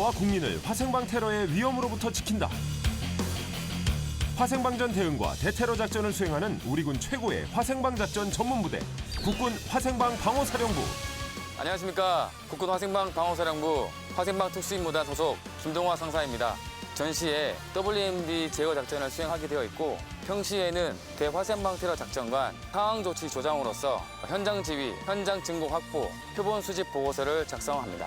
국가와 국민을 화생방 테러의 위험으로부터 지킨다. 화생방전 대응과 대테러 작전을 수행하는 우리 군 최고의 화생방 작전 전문부대 국군 화생방 방어사령부 안녕하십니까. 국군 화생방 방어사령부 화생방 특수임무단 소속 김동화 상사입니다. 전시에 WMD 제어 작전을 수행하게 되어 있고 평시에는 대화생방 테러 작전관 상황 조치 조장으로서 현장 지휘, 현장 증거 확보, 표본 수집 보고서를 작성합니다.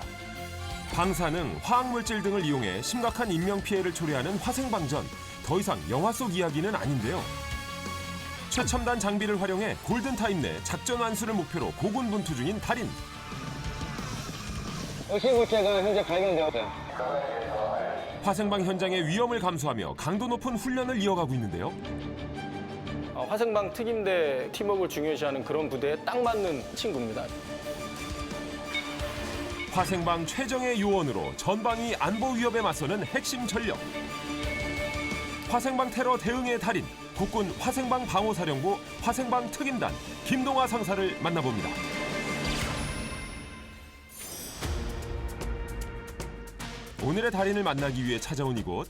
방사능, 화학물질 등을 이용해 심각한 인명 피해를 초래하는 화생방전 더 이상 영화 속 이야기는 아닌데요. 최첨단 장비를 활용해 골든타임 내 작전 완수를 목표로 고군분투 중인 달인 의심물체가 현재 발견되었어요. 화생방 현장의 위험을 감수하며 강도 높은 훈련을 이어가고 있는데요. 어, 화생방 특임대 팀워크를 중요시하는 그런 부대에 딱 맞는 친구입니다. 화생방 최정의 요원으로 전방위 안보 위협에 맞서는 핵심 전력. 화생방 테러 대응의 달인 국군 화생방 방호사령부 화생방 특임단 김동화 상사를 만나봅니다. 오늘의 달인을 만나기 위해 찾아온 이곳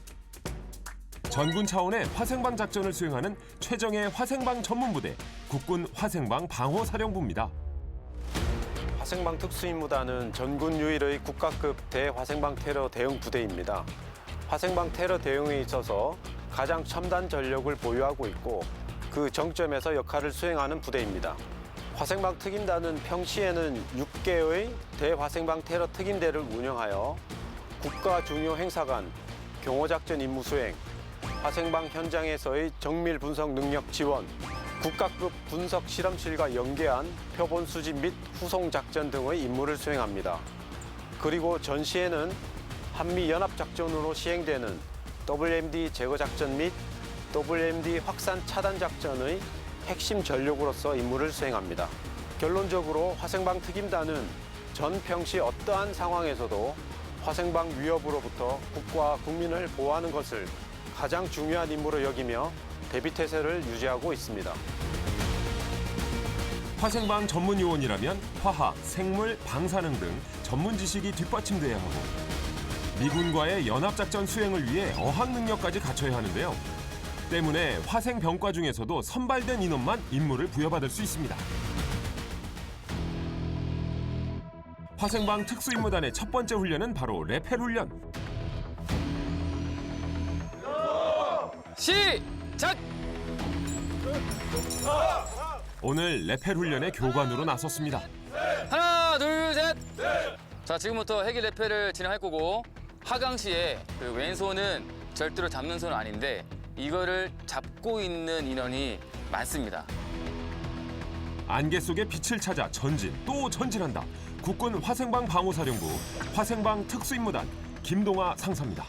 전군 차원의 화생방 작전을 수행하는 최정의 화생방 전문부대 국군 화생방 방호사령부입니다. 화생방 특수임무단은 전군 유일의 국가급 대화생방 테러 대응 부대입니다. 화생방 테러 대응에 있어서 가장 첨단 전력을 보유하고 있고 그 정점에서 역할을 수행하는 부대입니다. 화생방 특임단은 평시에는 6개의 대화생방 테러 특임대를 운영하여 국가 중요 행사 간 경호작전 임무 수행, 화생방 현장에서의 정밀 분석 능력 지원, 국가급 분석 실험실과 연계한 표본 수집 및 후송 작전 등의 임무를 수행합니다. 그리고 전시에는 한미 연합 작전으로 시행되는 WMD 제거 작전 및 WMD 확산 차단 작전의 핵심 전력으로서 임무를 수행합니다. 결론적으로 화생방 특임단은 전 평시 어떠한 상황에서도 화생방 위협으로부터 국가와 국민을 보호하는 것을 가장 중요한 임무로 여기며 대비태세를 유지하고 있습니다. 화생방 전문 요원이라면 화학, 생물, 방사능 등 전문 지식이 뒷받침돼야 하고 미군과의 연합작전 수행을 위해 어학 능력까지 갖춰야 하는데요. 때문에 화생 병과 중에서도 선발된 인원만 임무를 부여받을 수 있습니다. 화생방 특수임무단의 첫 번째 훈련은 바로 레펠 훈련. 시 작! 오늘 레펠 훈련의 교관으로 나섰습니다. 하나, 둘, 셋! 자, 지금부터 핵일 레페를 진행할 거고 하강 시에 그 왼손은 절대로 잡는 손은 아닌데 이거를 잡고 있는 인원이 많습니다. 안개 속의 빛을 찾아 전진 또 전진한다. 국군 화생방 방호사령부 화생방 특수임무단 김동아 상사입니다.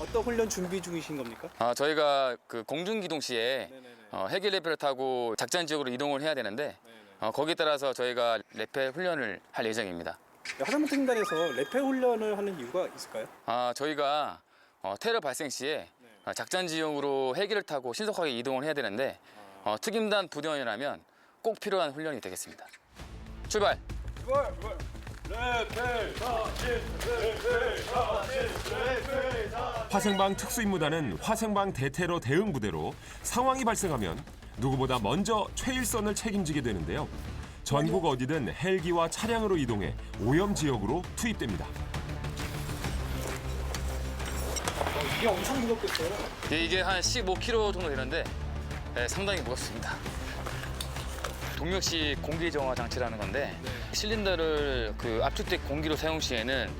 어떤 훈련 준비 중이신 겁니까? 아, 저희가 그 공중기동 시에 네네네. 어, 핵일 레페를 타고 작전 지역으로 이동을 해야 되는데 어, 거기에 따라서 저희가 레페 훈련을 할 예정입니다. 화장품 특임단에서 레페 훈련을 하는 이유가 있을까요? 아, 저희가 어, 테러 발생 시에 어, 작전 지역으로 헬기를 타고 신속하게 이동을 해야 되는데 어, 특임단 부대원이라면 꼭 필요한 훈련이 되겠습니다. 출발! 화생방 특수임무단은 화생방 대테러 대응 부대로 상황이 발생하면 누구보다 먼저 최일선을 책임지게 되는데요. 전국 어디든 헬기와 차량으로 이동해 오염 지역으로 투입됩니다. 이게 엄청 무겁겠어요. 예, 이게 한 15kg 정도 되는데 예, 상당히 무겁습니다. 동력시 공기 정화 장치라는 건데 실린더를 그 압축된 공기로 사용 시에는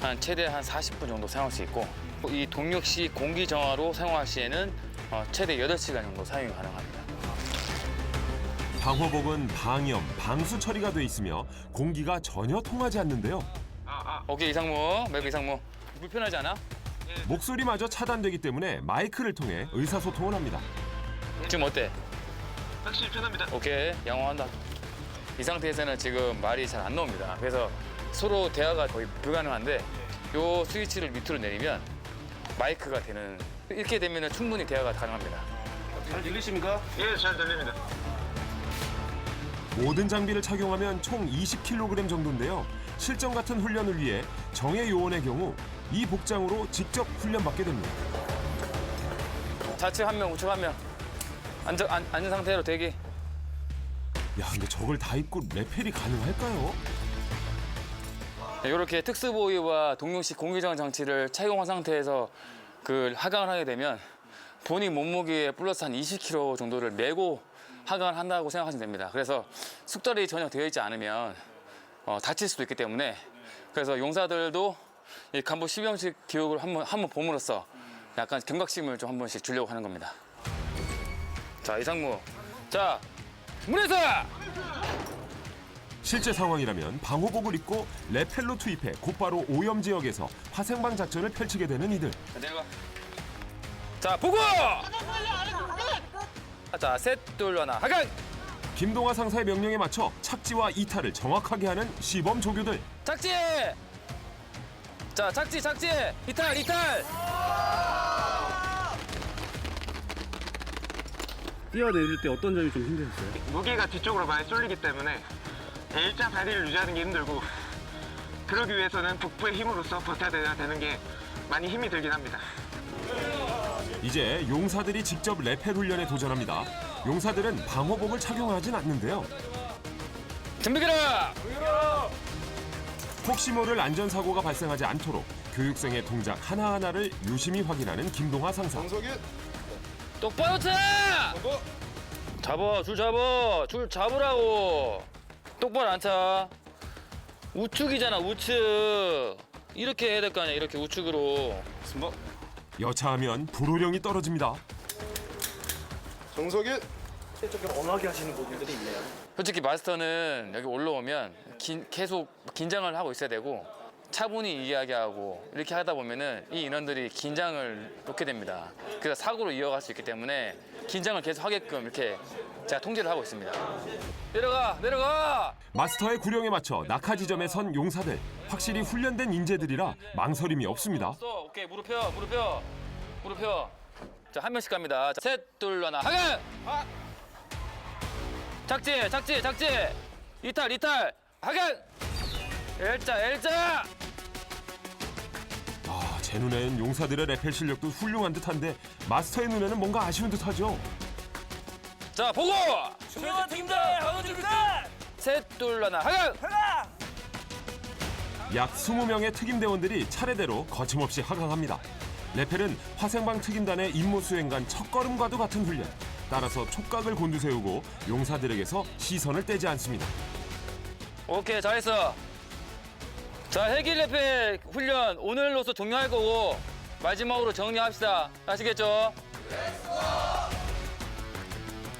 한 최대 한 40분 정도 사용할 수 있고 이 동력시 공기 정화로 사용할 시에는 어, 최대 8시간 정도 사용이 가능합니다. 방호복은 방염, 방수 처리가 돼 있으며 공기가 전혀 통하지 않는데요. 오케이 이상무, 맵 이상무. 불편하지 않아? 목소리마저 차단되기 때문에 마이크를 통해 의사소통을 합니다. 지금 어때? 확실히 편합니다. 오케이 양호한다. 이 상태에서는 지금 말이 잘 안 나옵니다. 그래서 서로 대화가 거의 불가능한데 요 스위치를 밑으로 내리면 마이크가 되는 이렇게 되면 충분히 대화가 가능합니다. 잘 들리십니까? 예, 잘 들립니다. 모든 장비를 착용하면 총 20kg 정도인데요. 실전 같은 훈련을 위해 정예 요원의 경우 이 복장으로 직접 훈련받게 됩니다. 좌측 한 명, 우측 한 명. 앉아, 앉, 앉은 상태로 대기. 야, 근데 저걸 다 입고 레펠이 가능할까요? 이렇게 특수보위와 동용식 공기저항 장치를 착용한 상태에서 그 하강을 하게 되면 본인 몸무게에 플러스 한 20kg 정도를 메고 하강을 한다고 생각하시면 됩니다. 그래서 숙달이 전혀 되어 있지 않으면 어, 다칠 수도 있기 때문에 그래서 용사들도 이 간부 10형식 교육을 한번 한번 봄으로써 약간 경각심을 좀 한 번씩 주려고 하는 겁니다. 자 이상무, 자 문에서 실제 상황이라면 방호복을 입고 레펠로 투입해 곧바로 오염 지역에서 화생방 작전을 펼치게 되는 이들. 자, 내려가. 자, 보고! 자, 셋, 둘, 하나, 하강! 김동화 상사의 명령에 맞춰 착지와 이탈을 정확하게 하는 시범 조교들. 착지! 자, 착지, 착지! 이탈, 이탈! 뛰어내릴 때 어떤 점이 좀 힘드셨어요? 무게가 뒤쪽으로 많이 쏠리기 때문에 일자 다리를 유지하는 게 힘들고 그러기 위해서는 북부의 힘으로써 버텨야 되는 게 많이 힘이 들긴 합니다. 이제 용사들이 직접 레펠 훈련에 도전합니다. 용사들은 방호복을 착용하진 않는데요. 준비기라! 혹시 모를 안전사고가 발생하지 않도록 교육생의 동작 하나하나를 유심히 확인하는 김동화 상사. 똑바로 차! 잡아, 줄 잡아! 줄 잡으라고! 똑바로 안 차. 우측이잖아, 우측. 이렇게 해야 될 거 아니야, 이렇게 우측으로. 여차하면 불호령이 떨어집니다. 솔직히 마스터는 여기 올라오면 긴- 계속 긴장을 하고 있어야 되고 차분히 이야기하고 이렇게 하다 보면은 이 인원들이 긴장을 놓게 됩니다. 그래서 사고로 이어갈 수 있기 때문에 긴장을 계속 하게끔 이렇게 제가 통제를 하고 있습니다. 내려가, 내려가. 마스터의 구령에 맞춰 낙하 지점에 선 용사들. 확실히 훈련된 인재들이라 망설임이 없습니다. 써. 오케이, 무릎 펴, 무릎 펴, 무릎 펴. 자, 한 명씩 갑니다. 자, 셋, 둘, 하나, 하강. 착지, 착지, 착지. 이탈, 이탈, 하강. 일자, 일자. 아, 제 눈엔 용사들의 레펠 실력도 훌륭한 듯한데 마스터의 눈에는 뭔가 아쉬운 듯하죠. 자, 보고. 중요한 팀들, 방어준비다. 셋, 둘, 하나, 하강. 약 20명의 특임 대원들이 차례대로 거침없이 하강합니다. 레펠은 화생방 특임단의 임무 수행간 첫걸음과도 같은 훈련. 따라서 촉각을 곤두세우고 용사들에게서 시선을 떼지 않습니다. 오케이, 잘했어. 자, 헬기 레펠 훈련 오늘로서 종료할 거고 마지막으로 정리합시다. 아시겠죠?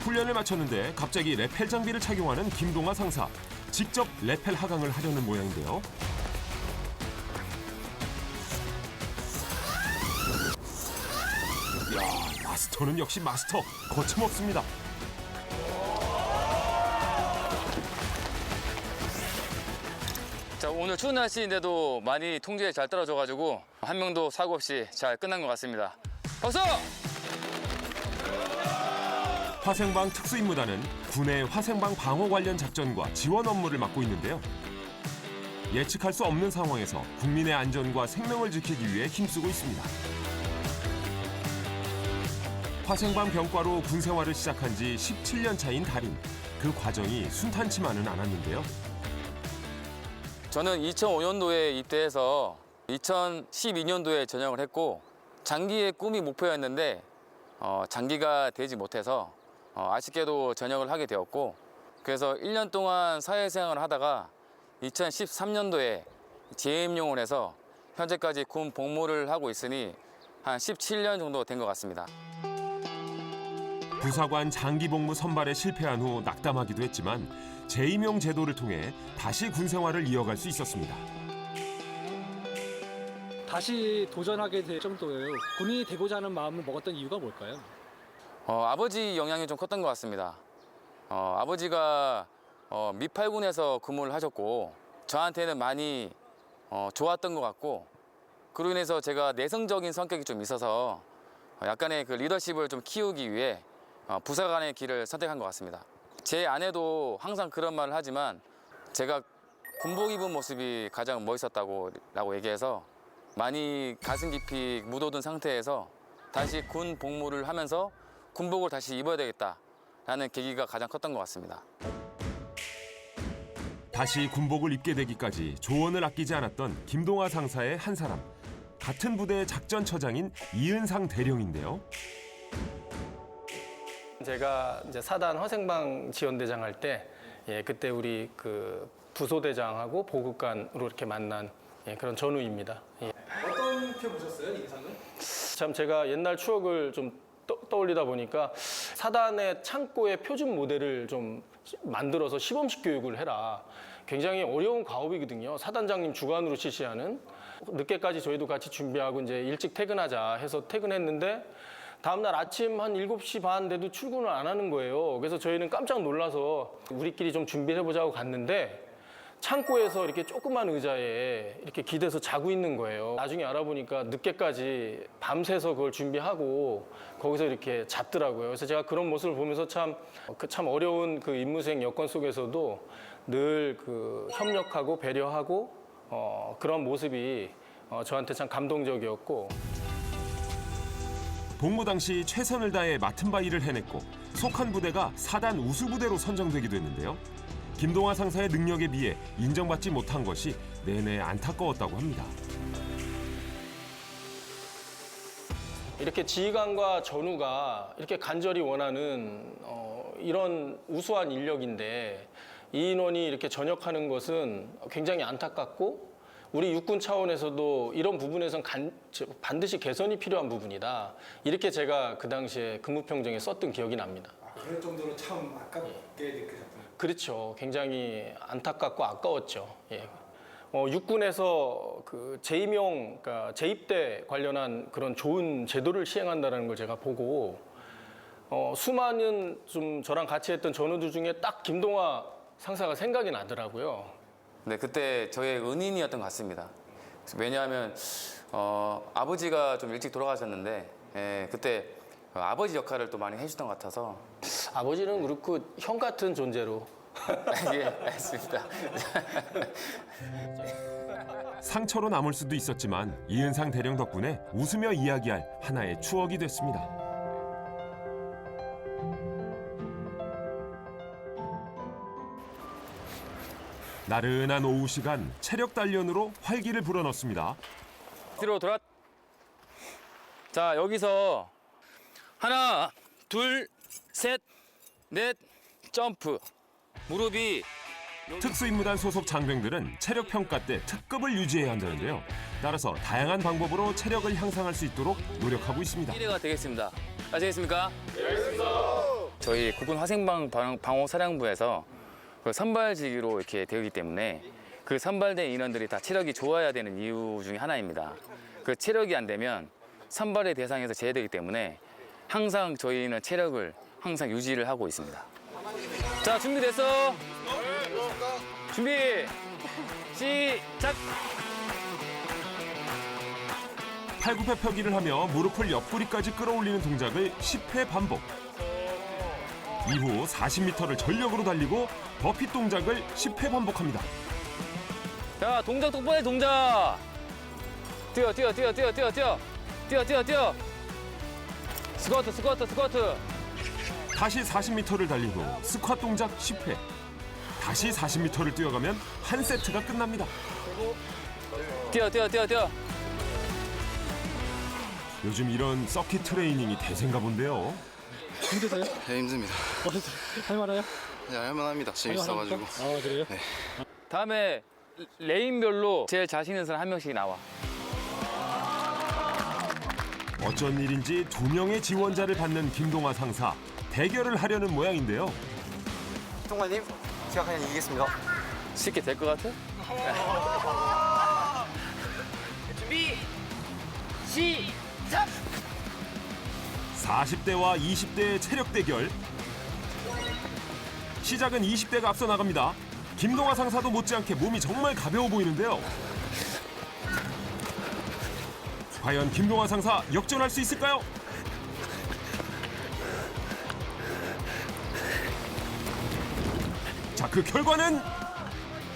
훈련을 마쳤는데 갑자기 레펠 장비를 착용하는 김동아 상사. 직접 레펠 하강을 하려는 모양인데요. 야, 마스터는 역시 마스터. 거침없습니다. 오늘 추운 날씨인데도 많이 통제에 잘 떨어져가지고 한 명도 사고 없이 잘 끝난 것 같습니다. 박수! 화생방 특수임무단은 군의 화생방 방어 관련 작전과 지원 업무를 맡고 있는데요. 예측할 수 없는 상황에서 국민의 안전과 생명을 지키기 위해 힘쓰고 있습니다. 화생방 병과로 군 생활을 시작한 지 17년 차인 달인. 그 과정이 순탄치만은 않았는데요. 저는 2005년도에 입대해서 2012년도에 전역을 했고 장기의 꿈이 목표였는데 어, 장기가 되지 못해서 어, 아쉽게도 전역을 하게 되었고 그래서 1년 동안 사회생활을 하다가 2013년도에 재임용을 해서 현재까지 군 복무를 하고 있으니 한 17년 정도 된 것 같습니다. 부사관 장기 복무 선발에 실패한 후 낙담하기도 했지만 재임용 제도를 통해 다시 군 생활을 이어갈 수 있었습니다. 다시 도전하게 될 정도예요. 군인이 되고자 하는 마음을 먹었던 이유가 뭘까요? 어, 아버지 영향이 좀 컸던 것 같습니다. 어, 아버지가 어, 미팔군에서 근무를 하셨고 저한테는 많이 어, 좋았던 것 같고 그로 인해서 제가 내성적인 성격이 좀 있어서 어, 약간의 그 리더십을 좀 키우기 위해 어, 부사관의 길을 선택한 것 같습니다. 제 아내도 항상 그런 말을 하지만 제가 군복 입은 모습이 가장 멋있었다고 라고 얘기해서 많이 가슴 깊이 묻어둔 상태에서 다시 군 복무를 하면서 군복을 다시 입어야 되겠다 라는 계기가 가장 컸던 것 같습니다. 다시 군복을 입게 되기까지 조언을 아끼지 않았던 김동화 상사의 한 사람. 같은 부대의 작전처장인 이은상 대령인데요. 제가 이제 사단 화생방 지원대장 할 때, 예, 그때 우리 그 부소대장하고 보급관으로 이렇게 만난 예, 그런 전우입니다. 예. 어떻게 보셨어요 인상을? 참 제가 옛날 추억을 좀 떠, 떠올리다 보니까 사단의 창고의 표준 모델을 좀 만들어서 시범식 교육을 해라. 굉장히 어려운 과업이거든요. 사단장님 주관으로 실시하는 늦게까지 저희도 같이 준비하고 이제 일찍 퇴근하자 해서 퇴근했는데 다음날 아침 한 7시 반 돼도 출근을 안 하는 거예요. 그래서 저희는 깜짝 놀라서 우리끼리 좀 준비해 보자고 갔는데 창고에서 이렇게 조그만 의자에 이렇게 기대서 자고 있는 거예요. 나중에 알아보니까 늦게까지 밤새서 그걸 준비하고 거기서 이렇게 잤더라고요. 그래서 제가 그런 모습을 보면서 참, 그 참 어려운 그 임무수행 여건 속에서도 늘 그 협력하고 배려하고 어, 그런 모습이 어, 저한테 참 감동적이었고 복무 당시 최선을 다해 맡은 바 일을 해냈고 속한 부대가 사단 우수 부대로 선정되기도 했는데요. 김동화 상사의 능력에 비해 인정받지 못한 것이 내내 안타까웠다고 합니다. 이렇게 지휘관과 전우가 이렇게 간절히 원하는 어, 이런 우수한 인력인데 이 인원이 이렇게 전역하는 것은 굉장히 안타깝고 우리 육군 차원에서도 이런 부분에선 간- 저- 반드시 개선이 필요한 부분이다. 이렇게 제가 그 당시에 근무평정에 썼던 기억이 납니다. 그럴 정도로 참 아깝게 느끼셨던. 그렇죠. 굉장히 안타깝고 아까웠죠. 예. 어, 육군에서 그 재임용, 그러니까 재입대 관련한 그런 좋은 제도를 시행한다는 걸 제가 보고 어, 수많은 좀 저랑 같이 했던 전우들 중에 딱 김동화 상사가 생각이 나더라고요. 네, 그때 저의 은인이었던 것 같습니다. 왜냐하면 어, 아버지가 좀 일찍 돌아가셨는데 예, 그때 어, 아버지 역할을 또 많이 해주던 것 같아서 아버지는 그렇고 형 같은 존재로 예, 알겠습니다. 상처로 남을 수도 있었지만 이은상 대령 덕분에 웃으며 이야기할 하나의 추억이 됐습니다. 나른한 오후 시간 체력 단련으로 활기를 불어넣습니다. 뒤로 돌아. 자 여기서 하나, 둘, 셋, 넷, 점프. 무릎이 특수임무단 소속 장병들은 체력 평가 때 특급을 유지해야 한다는데요. 따라서 다양한 방법으로 체력을 향상할 수 있도록 노력하고 있습니다. 1위가 되겠습니다. 아시겠습니까? 저희 국군 화생방 방- 방호 사령부에서 그 선발직으로 이렇게 되기 때문에 그 선발된 인원들이 다 체력이 좋아야 되는 이유 중에 하나입니다. 그 체력이 안 되면 선발의 대상에서 제외되기 때문에 항상 저희는 체력을 항상 유지를 하고 있습니다. 자, 준비됐어? 준비! 시작! 팔굽혀 펴기를 하며 무릎을 옆구리까지 끌어올리는 동작을 10회 반복. 이후 40m를 전력으로 달리고 버핏 동작을 10회 반복합니다. 자, 동작 똑바로 해, 동작. 뛰어, 뛰어, 뛰어, 뛰어, 뛰어, 뛰어. 뛰어, 뛰어, 뛰어. 스쿼트, 스쿼트, 스쿼트. 다시 40m를 달리고 스쿼트 동작 10회. 다시 40m를 뛰어가면 한 세트가 끝납니다. 뛰어, 뛰어, 뛰어, 뛰어. 요즘 이런 서킷 트레이닝이 대세인가 본데요. 힘드세요? 네, 힘듭니다. 할만해요? 네, 할만합니다. 재밌어가지고. 아 그래요? 다음에 레인별로 제일 자신 있는 사람 한 명씩 나와. 어쩐 일인지 두 명의 지원자를 받는 김동화 상사. 대결을 하려는 모양인데요. 통관님 제가 그냥 이기겠습니다. 쉽게 될 것 같아? 시작! 40대와 20대의 체력 대결. 시작은 20대가 앞서 나갑니다. 김동화 상사도 못지않게 몸이 정말 가벼워 보이는데요. 과연 김동화 상사 역전할 수 있을까요? 자, 그 결과는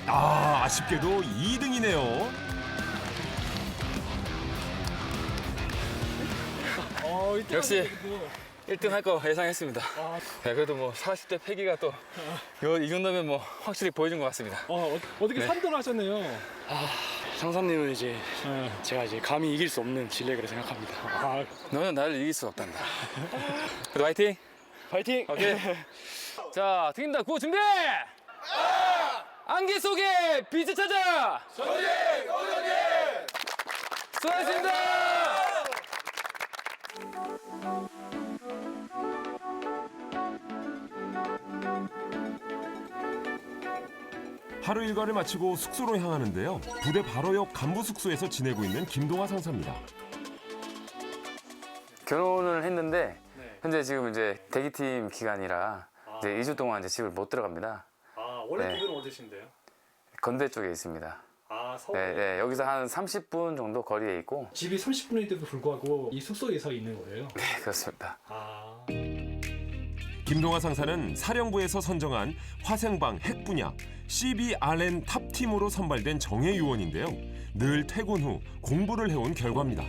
아, 아쉽게도 2등이네요. 역시. 그래도 1등 할 거 예상했습니다. 아. 네, 그래도 뭐 40대 패기가 또이 정도면 뭐 확실히 보여준 것 같습니다. 어, 어, 어떻게 네. 3등을 하셨네요. 상삼님은 이제 네. 제가 이제 감히 이길 수 없는 진력이라 생각합니다. 아, 너는 나를 이길 수 없단다. 그래도 화이팅! 파이팅! 오케이. 자, 튀긴다. 구호 준비! 안개 속에 빛을 찾아! 전진! 고전진! 수고하셨습니다! 하루 일과를 마치고 숙소로 향하는데요. 부대 바로 옆 간부 숙소에서 지내고 있는 김동화 상사입니다. 결혼을 했는데 현재 지금 이제 대기팀 기간이라 이제 2주 동안 이제 집을 못 들어갑니다. 아 원래 네. 부대는 어디신데요? 건대 쪽에 있습니다. 아, 서울. 네, 네, 여기서 한 30분 정도 거리에 있고 집이 30분인데도 불구하고 이 숙소에서 있는 거예요. 네, 그렇습니다. 아, 김동화 상사는 사령부에서 선정한 화생방 핵 분야 CBRN 탑팀으로 선발된 정예 요원인데요. 늘 퇴근 후 공부를 해온 결과입니다.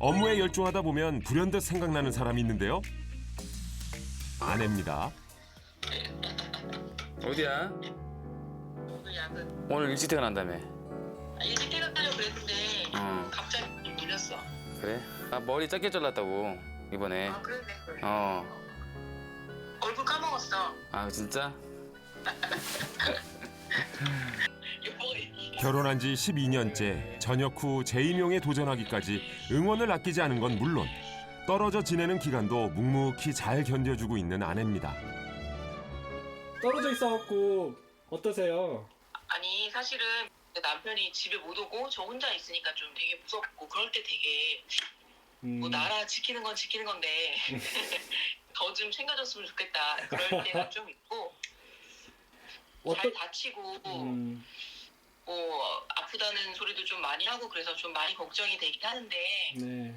업무에 열중하다 보면 불현듯 생각나는 사람이 있는데요. 아내입니다. 어디야? 오늘 일찍 퇴근한다며. 일찍 퇴근하려고 그랬는데 어, 갑자기 물렸어. 그래? 아, 머리 짧게 잘랐다고 이번에. 아 그러네. 어, 얼굴 까먹었어. 아 진짜? 결혼한 지 12년째 전역 후 재임용에 도전하기까지 응원을 아끼지 않은 건 물론 떨어져 지내는 기간도 묵묵히 잘 견뎌주고 있는 아내입니다. 떨어져 있어갖고 어떠세요? 아니 사실은 남편이 집에 못 오고 저 혼자 있으니까 좀 되게 무섭고 그럴 때 되게 음, 뭐 나라 지키는 건 지키는 건데 더 좀 챙겨줬으면 좋겠다. 그럴 때가 좀 있고 잘 어떤 다치고 음, 뭐 아프다는 소리도 좀 많이 하고 그래서 좀 많이 걱정이 되긴 하는데 네,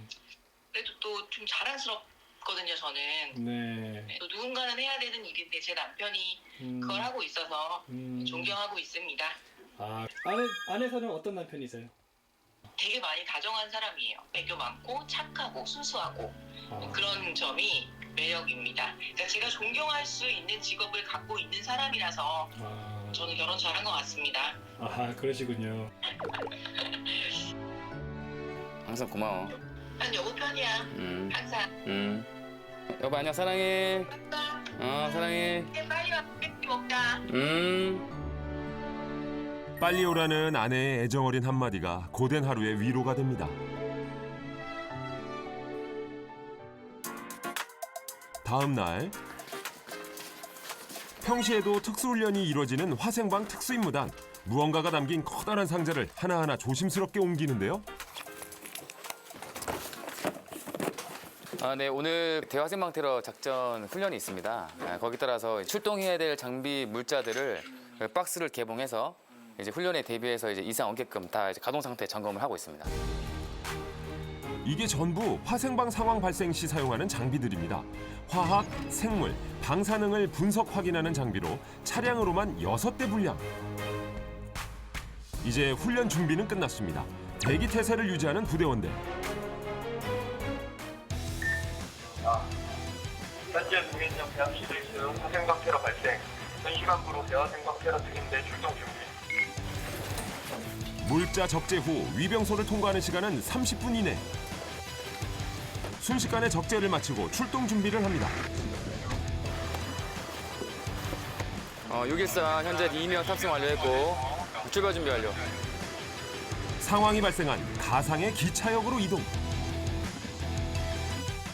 그래도 또 좀 자랑스럽거든요 저는. 네. 또 누군가는 해야 되는 일인데 제 남편이 음, 그걸 하고 있어서 음, 존경하고 있습니다. 아, 아내 아내서는 어떤 남편이세요? 되게 많이 다정한 사람이에요. 애교 많고 착하고 순수하고 아, 그런 점이 매력입니다. 그러니까 제가 존경할 수 있는 직업을 갖고 있는 사람이라서 아, 저는 결혼 잘한 것 같습니다. 아 그러시군요. 항상 고마워. 난 여보 편이야. 음, 항상. 음. 여보 안녕 사랑해. 간다. 어 사랑해. 이제 빨리 와. 뺏기 먹자. 음. 빨리 오라는 아내의 애정 어린 한마디가 고된 하루의 위로가 됩니다. 다음 날 평시에도 특수훈련이 이루어지는 화생방 특수임무단 무언가가 담긴 커다란 상자를 하나하나 조심스럽게 옮기는데요. 아, 네, 오늘 대화생방 테러 작전 훈련이 있습니다. 아, 거기 따라서 출동해야 될 장비 물자들을 그 박스를 개봉해서 이제 훈련에 대비해서 이제 이상 없게끔 다 이제 가동 상태 점검을 하고 있습니다. 이게 전부 화생방 상황 발생 시 사용하는 장비들입니다. 화학, 생물, 방사능을 분석 확인하는 장비로 차량으로만 여섯 대 분량. 이제 훈련 준비는 끝났습니다. 대기 태세를 유지하는 부대원들. 현재 무인정 대학시대 중 화생방 테러 발생. 현 시간부로 대화생방 테러 특임대 출동 준비. 물자 적재 후 위병소를 통과하는 시간은 30분 이내. 순식간에 적재를 마치고 출동 준비를 합니다. 어, 614 현재 2명 탑승 완료했고 출발 준비 완료. 상황이 발생한 가상의 기차역으로 이동.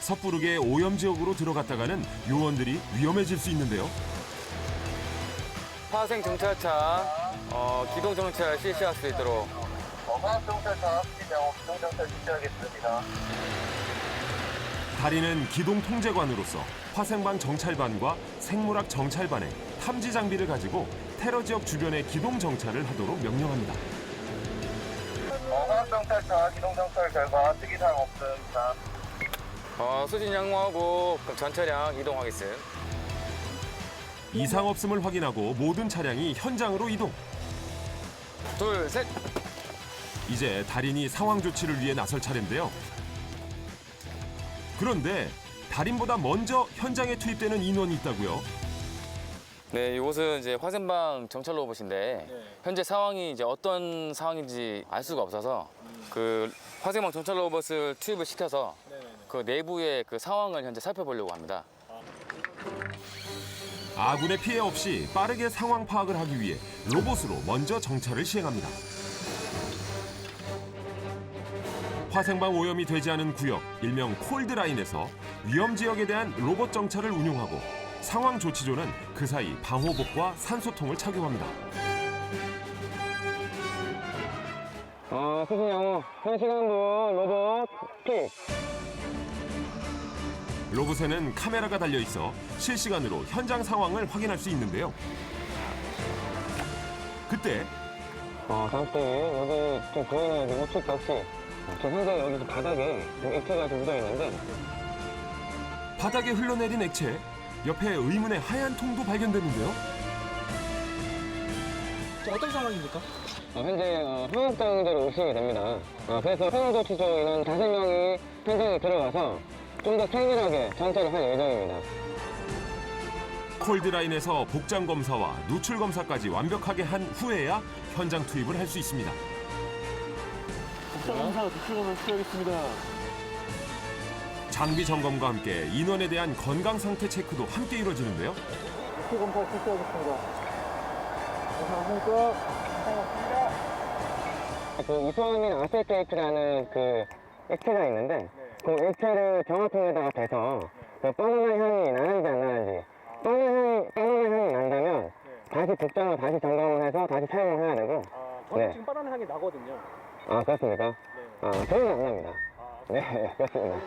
섣부르게 오염 지역으로 들어갔다가는 요원들이 위험해질 수 있는데요. 화생 정찰차 어, 기동 정찰 실시할 수 있도록 어마한 정찰차 기명 기동 정찰 실시하겠습니다. 다리는 기동 통제관으로서 화생방 정찰반과 생물학 정찰반의 탐지 장비를 가지고 테러 지역 주변의 기동 정찰을 하도록 명령합니다. 어마한 정찰차 기동 정찰 결과 특이사항 없습니다. 어, 수진 양호하고 전차량 이동하겠습니다. 이상 없음을 확인하고 모든 차량이 현장으로 이동. 둘, 셋. 이제 달인이 상황 조치를 위해 나설 차례인데요. 그런데 달인보다 먼저 현장에 투입되는 인원이 있다고요. 네, 이곳은 이제 화생방 정찰 로봇인데 네. 현재 상황이 이제 어떤 상황인지 알 수가 없어서 그 화생방 정찰 로봇을 투입을 시켜서 그 내부의 그 상황을 현재 살펴보려고 합니다. 아군의 피해 없이 빠르게 상황 파악을 하기 위해 로봇으로 먼저 정찰을 시행합니다. 화생방 오염이 되지 않은 구역, 일명 콜드라인에서 위험 지역에 대한 로봇 정찰을 운용하고 상황 조치조는 그 사이 방호복과 산소통을 착용합니다. 어, 수신영, 현시간부 로봇 투입. 로봇에는 카메라가 달려 있어 실시간으로 현장 상황을 확인할 수 있는데요. 그때 어, 잠시 여기 좀 보이는 그 우측 벽지. 저 현재 여기 바닥에 좀 액체가 좀 묻어 있는데 바닥에 흘러내린 액체, 옆에 의문의 하얀 통도 발견됐는데요. 저 어떤 상황입니까? 어, 현재 어, 화학당자로 의심이 됩니다. 어, 그래서 상황조치조 이런 다섯 명이 현장에 들어가서 좀더 세밀하게 정찰을 할 예정입니다. 콜드라인에서 복장 검사와 누출 검사까지 완벽하게 한 후에야 현장 투입을 할 수 있습니다. 장비 점검과 함께 인원에 대한 건강 상태 체크도 함께 이루어지는데요. 그 이소아민 아세테이트라는 그 액체가 있는데 그 액체를 정화통에다가 대서 그 바나나 향이 나는지 안 나는지 바나나 향이, 바나나 향이 난다면 다시 복장을 다시 점검을 해서 다시 사용을 해야 되고 저는 네. 지금 바나나 향이 나거든요. 아 그렇습니까? 아 저희는 안 납니다. 네 그렇습니다.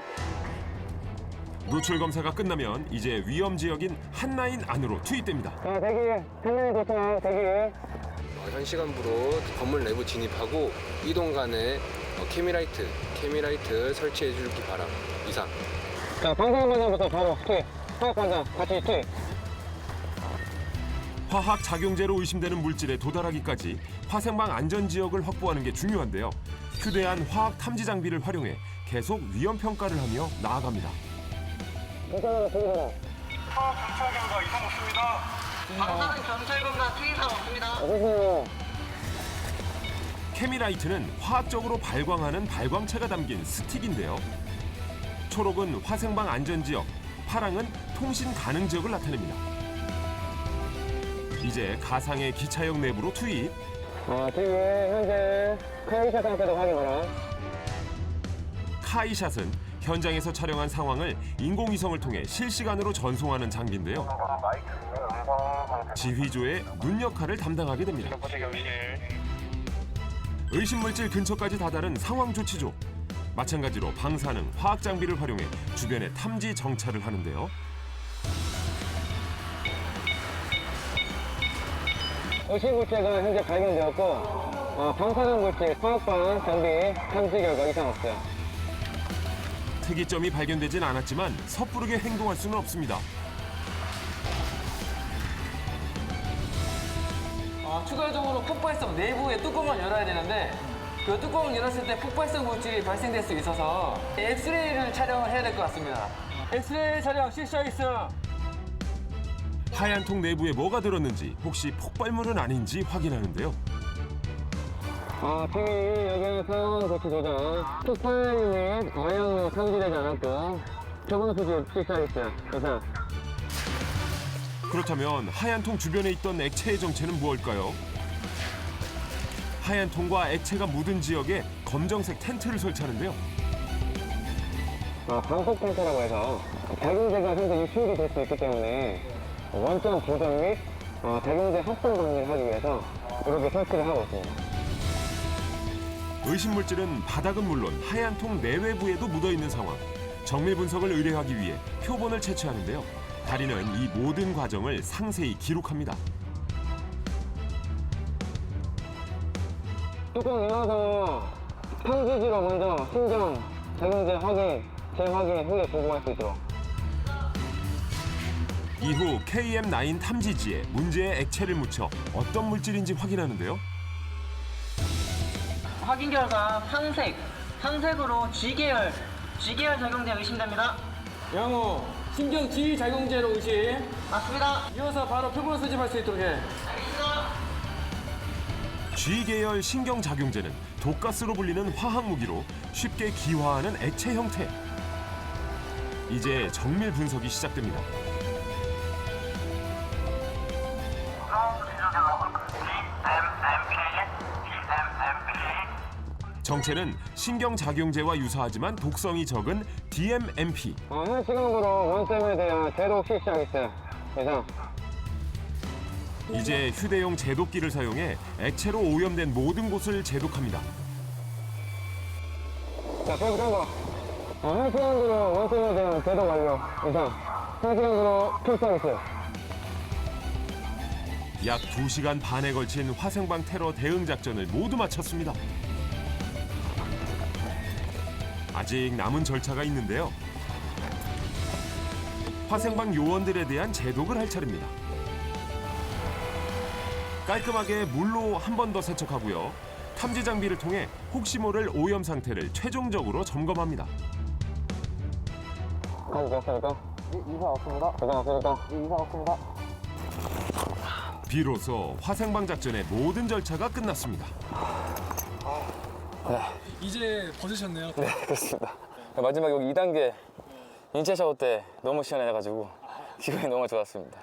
누출 검사가 끝나면 이제 위험 지역인 한라인 안으로 투입됩니다. 자 대기 한라인 도착 대기 어, 현 시간부로 건물 내부 진입하고 이동 간에 어, 케미라이트, 케미라이트 설치해 줄기 바람. 이상. 자 방사선반장부터 바로 투입 화학반장 같이 투입 화학 작용제로 의심되는 물질에 도달하기까지 화생방 안전 지역을 확보하는 게 중요한데요. 휴대한 화학 탐지 장비를 활용해 계속 위험 평가를 하며 나아갑니다. 괜찮아요 보이잖아 방사능 경찰관과 투입상 없습니다. 어떠세요? 케미라이트는 화학적으로 발광하는 발광체가 담긴 스틱인데요. 초록은 화생방 안전 지역, 파랑은 통신 가능 지역을 나타냅니다. 이제 가상의 기차역 내부로 투입. 어, 지금 현재 카이샤 상태도 확인하라. 카이샷은 현장에서 촬영한 상황을 인공위성을 통해 실시간으로 전송하는 장비인데요. 지휘조의 눈 역할을 담당하게 됩니다. 의심물질 근처까지 다다른 상황 조치조. 마찬가지로 방사능, 화학 장비를 활용해 주변의 탐지 정찰을 하는데요. 의심 물체가 현재 발견되었고, 어, 방사능 물질, 화학방 장비 탐지 결과 이상 없어요. 특이점이 발견되진 않았지만 섣부르게 행동할 수는 없습니다. 추가적으로 폭발성 내부의 뚜껑을 열어야 되는데 그 뚜껑을 열었을 때 폭발성 물질이 발생될 수 있어서 엑스레이를 촬영을 해야 될 것 같습니다. 엑스레이 촬영 실시하겠습니다. 하얀 통 내부에 뭐가 들었는지 혹시 폭발물은 아닌지 확인하는데요. 어, 지금 여기는 상황 조치 조정. 폭발물은 과형으로 탐지되지 않았고, 저번 수지 실시하겠어요. 이상. 그렇다면 하얀 통 주변에 있던 액체의 정체는 무엇일까요? 하얀 통과 액체가 묻은 지역에 검정색 텐트를 설치하는데요. 어, 방폭 텐트라고 해서 작용제가 현재 유출이 될 수 있기 때문에 원점 보정 및 어, 작용제 합성 방지를 하기 위해서 이렇게 설치를 하고 있습니다. 의심 물질은 바닥은 물론 하얀 통 내외부에도 묻어 있는 상황. 정밀 분석을 의뢰하기 위해 표본을 채취하는데요. 달인은 이 모든 과정을 상세히 기록합니다. 뚜껑 열어서 탐지지로 먼저 신경, 작용제 확인, 재확인 후에 보고할 수 있도록. 이후 KM9 탐지지에 문제의 액체를 묻혀 어떤 물질인지 확인하는데요. 확인 결과 황색, 황색으로 G계열, G계열 작용제 의심됩니다. 영우 신경 지휘 작용제로 의심. 맞습니다. 이어서 바로 표본을 수집할 수 있도록 해. G계열 신경작용제는 독가스로 불리는 화학 무기로 쉽게 기화하는 액체 형태. 이제 정밀 분석이 시작됩니다. 정체는 신경작용제와 유사하지만 독성이 적은 DMMP. 어, 현 시간부로 원쌤에 대한 제독 실시하겠어요. 그래서 이제 휴대용 제독기를 사용해 액체로 오염된 모든 곳을 제독합니다. 자, 계속 한 거. 어, 현 시간부로 원쌤에 대한 제독 완료. 이상. 현 시간부로 필수하겠어요. 약 2시간 반에 걸친 화생방 테러 대응 작전을 모두 마쳤습니다. 아직 남은 절차가 있는데요. 화생방 요원들에 대한 제독을 할 차례입니다. 깔끔하게 물로 한 번 더 세척하고요. 탐지 장비를 통해 혹시 모를 오염 상태를 최종적으로 점검합니다. 이사? 이사. 비로소 화생방 작전의 모든 절차가 끝났습니다. 이제 벗으셨네요. 마지막 여기 2단계 인체 샤워 때 너무 시원해가지고 기분이 너무 좋았습니다.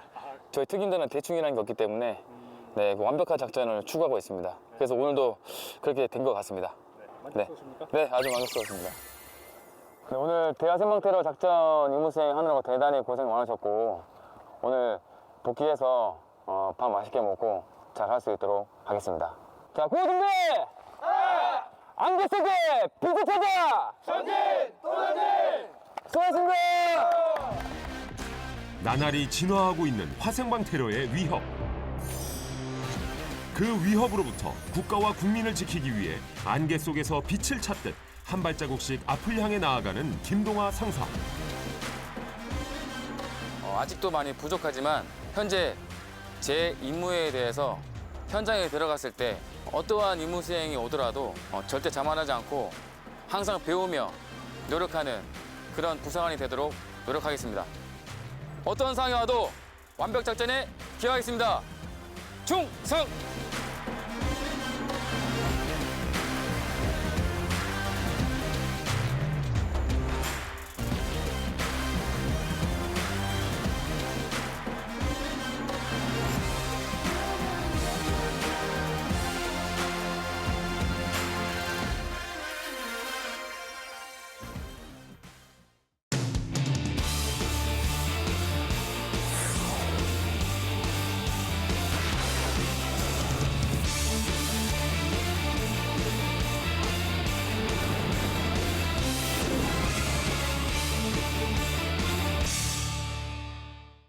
저희 특임대는 대충이라는 게 없기 때문에 네, 그 완벽한 작전을 추구하고 있습니다. 그래서 오늘도 그렇게 된 것 같습니다. 네, 네, 아주 만족스럽습니다. 네, 오늘 대하 생방 테러 작전 임무 수행하느라고 대단히 고생 많으셨고 오늘 복귀해서 어, 밥 맛있게 먹고 잘 할 수 있도록 하겠습니다. 자, 준비! 안개 속에 비트 찾아! 전진! 또 전진! 수고하셨습니다! 나날이 진화하고 있는 화생방 테러의 위협. 그 위협으로부터 국가와 국민을 지키기 위해 안개 속에서 빛을 찾듯 한 발자국씩 앞을 향해 나아가는 김동아 상사. 어, 아직도 많이 부족하지만 현재 제 임무에 대해서 현장에 들어갔을 때 어떠한 임무 수행이 오더라도 어, 절대 자만하지 않고 항상 배우며 노력하는 그런 부사관이 되도록 노력하겠습니다. 어떤 상황이 와도 완벽 작전에 기여하겠습니다. 충성!